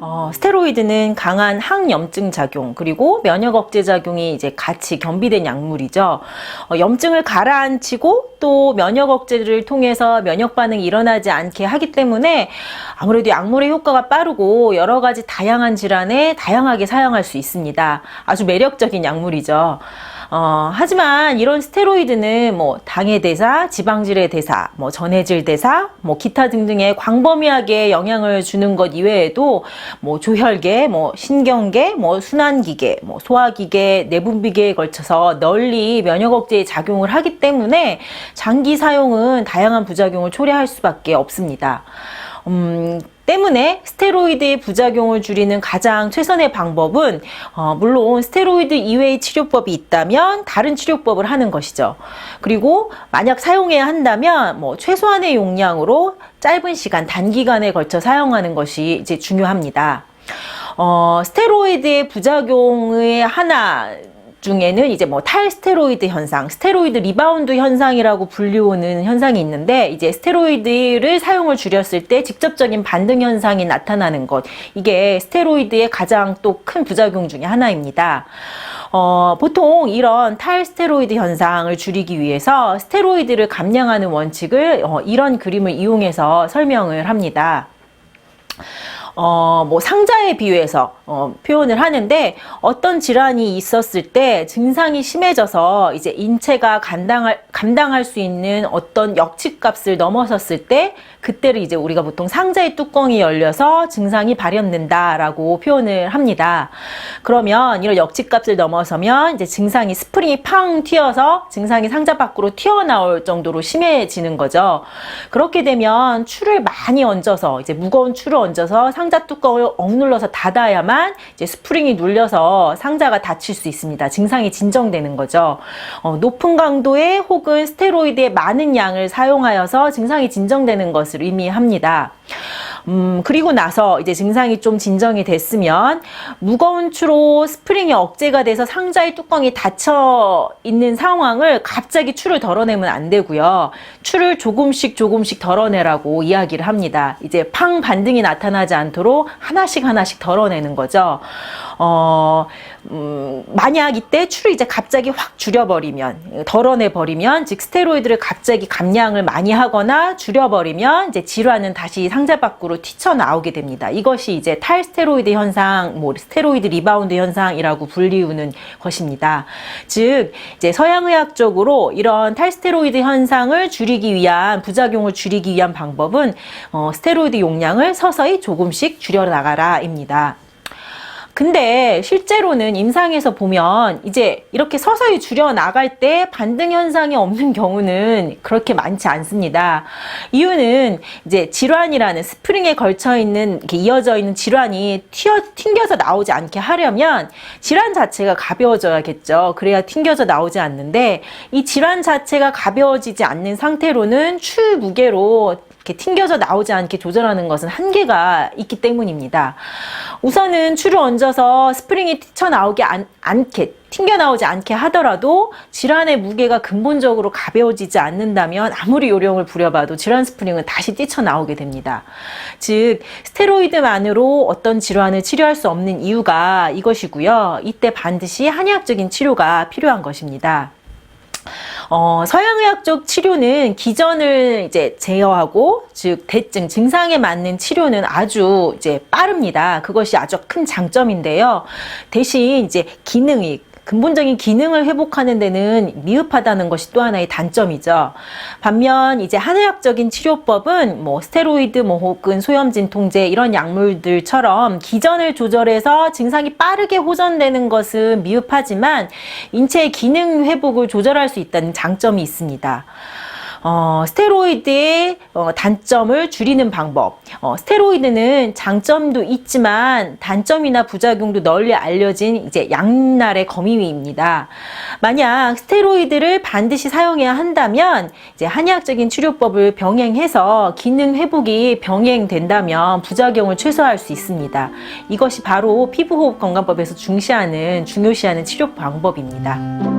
어, 스테로이드는 강한 항염증 작용 그리고 면역 억제 작용이 이제 같이 겸비된 약물이죠. 어, 염증을 가라앉히고 또 면역 억제를 통해서 면역 반응이 일어나지 않게 하기 때문에 아무래도 약물의 효과가 빠르고 여러 가지 다양한 질환에 다양하게 사용할 수 있습니다. 아주 매력적인 약물이죠. 어, 하지만 이런 스테로이드는 뭐 당의 대사, 지방질의 대사, 뭐 전해질 대사, 뭐 기타 등등의 광범위하게 영향을 주는 것 이외에도 뭐 조혈계, 뭐 신경계, 뭐 순환기계, 뭐 소화기계, 내분비계에 걸쳐서 널리 면역 억제에 작용을 하기 때문에 장기 사용은 다양한 부작용을 초래할 수밖에 없습니다. 음, 때문에 스테로이드의 부작용을 줄이는 가장 최선의 방법은 어, 물론 스테로이드 이외의 치료법이 있다면 다른 치료법을 하는 것이죠. 그리고 만약 사용해야 한다면 뭐 최소한의 용량으로 짧은 시간 단기간에 걸쳐 사용하는 것이 이제 중요합니다. 어, 스테로이드의 부작용의 하나 중에는 이제 뭐 탈스테로이드 현상, 스테로이드 리바운드 현상이라고 불리우는 현상이 있는데 이제 스테로이드를 사용을 줄였을 때 직접적인 반등 현상이 나타나는 것 이게 스테로이드의 가장 또 큰 부작용 중에 하나입니다. 어, 보통 이런 탈스테로이드 현상을 줄이기 위해서 스테로이드를 감량하는 원칙을 어, 이런 그림을 이용해서 설명을 합니다. 어, 뭐 상자에 비유해서 어, 표현을 하는데 어떤 질환이 있었을 때 증상이 심해져서 이제 인체가 감당할 감당할 수 있는 어떤 역치값을 넘어섰을 때 그때를 이제 우리가 보통 상자의 뚜껑이 열려서 증상이 발현된다라고 표현을 합니다. 그러면 이런 역치값을 넘어서면 이제 증상이 스프링이 팡 튀어서 증상이 상자 밖으로 튀어나올 정도로 심해지는 거죠. 그렇게 되면 추를 많이 얹어서 이제 무거운 추를 얹어서 상자 뚜껑을 억눌러서 닫아야만 이제 스프링이 눌려서 상자가 닫힐 수 있습니다. 증상이 진정되는 거죠. 어, 높은 강도의 혹은 스테로이드의 많은 양을 사용하여서 증상이 진정되는 것을 의미합니다. 음, 그리고 나서 이제 증상이 좀 진정이 됐으면 무거운 추로 스프링이 억제가 돼서 상자의 뚜껑이 닫혀 있는 상황을 갑자기 추를 덜어내면 안 되고요. 추를 조금씩 조금씩 덜어내라고 이야기를 합니다. 이제 팡 반등이 나타나지 않도록 하나씩 하나씩 덜어내는 거죠. 어, 음, 만약 이때 추를 이제 갑자기 확 줄여버리면, 덜어내버리면, 즉, 스테로이드를 갑자기 감량을 많이 하거나 줄여버리면, 이제 질환은 다시 상자 밖으로 튀쳐나오게 됩니다. 이것이 이제 탈스테로이드 현상, 뭐, 스테로이드 리바운드 현상이라고 불리우는 것입니다. 즉, 이제 서양의학적으로 이런 탈스테로이드 현상을 줄이기 위한, 부작용을 줄이기 위한 방법은, 어, 스테로이드 용량을 서서히 조금씩 줄여나가라입니다. 근데 실제로는 임상에서 보면 이제 이렇게 서서히 줄여 나갈 때 반등 현상이 없는 경우는 그렇게 많지 않습니다. 이유는 이제 질환이라는 스프링에 걸쳐 있는 이어져 있는 질환이 튀어 튕겨서 나오지 않게 하려면 질환 자체가 가벼워져야겠죠. 그래야 튕겨져 나오지 않는데 이 질환 자체가 가벼워지지 않는 상태로는 추 무게로 이렇게 튕겨져 나오지 않게 조절하는 것은 한계가 있기 때문입니다. 우선은 추를 얹어서 스프링이 튀쳐나오지 않, 않게 튕겨 나오지 않게 하더라도 질환의 무게가 근본적으로 가벼워지지 않는다면 아무리 요령을 부려봐도 질환 스프링은 다시 뛰쳐나오게 됩니다. 즉 스테로이드만으로 어떤 질환을 치료할 수 없는 이유가 이것이고요. 이때 반드시 한의학적인 치료가 필요한 것입니다. 어, 서양의학적 치료는 기전을 이제 제어하고 즉 대증 증상에 맞는 치료는 아주 이제 빠릅니다. 그것이 아주 큰 장점인데요. 대신 이제 기능이 근본적인 기능을 회복하는 데는 미흡하다는 것이 또 하나의 단점이죠. 반면 이제 한의학적인 치료법은 뭐 스테로이드 뭐 혹은 소염 진 통제 이런 약물들처럼 기전을 조절해서 증상이 빠르게 호전되는 것은 미흡하지만 인체의 기능 회복을 조절할 수 있다는 장점이 있습니다. 어, 스테로이드의 어, 단점을 줄이는 방법. 어, 스테로이드는 장점도 있지만 단점이나 부작용도 널리 알려진 이제 양날의 거미위입니다. 만약 스테로이드를 반드시 사용해야 한다면 이제 한의학적인 치료법을 병행해서 기능 회복이 병행된다면 부작용을 최소화할 수 있습니다. 이것이 바로 피부호흡 건강법에서 중시하는 중요시하는 치료 방법입니다.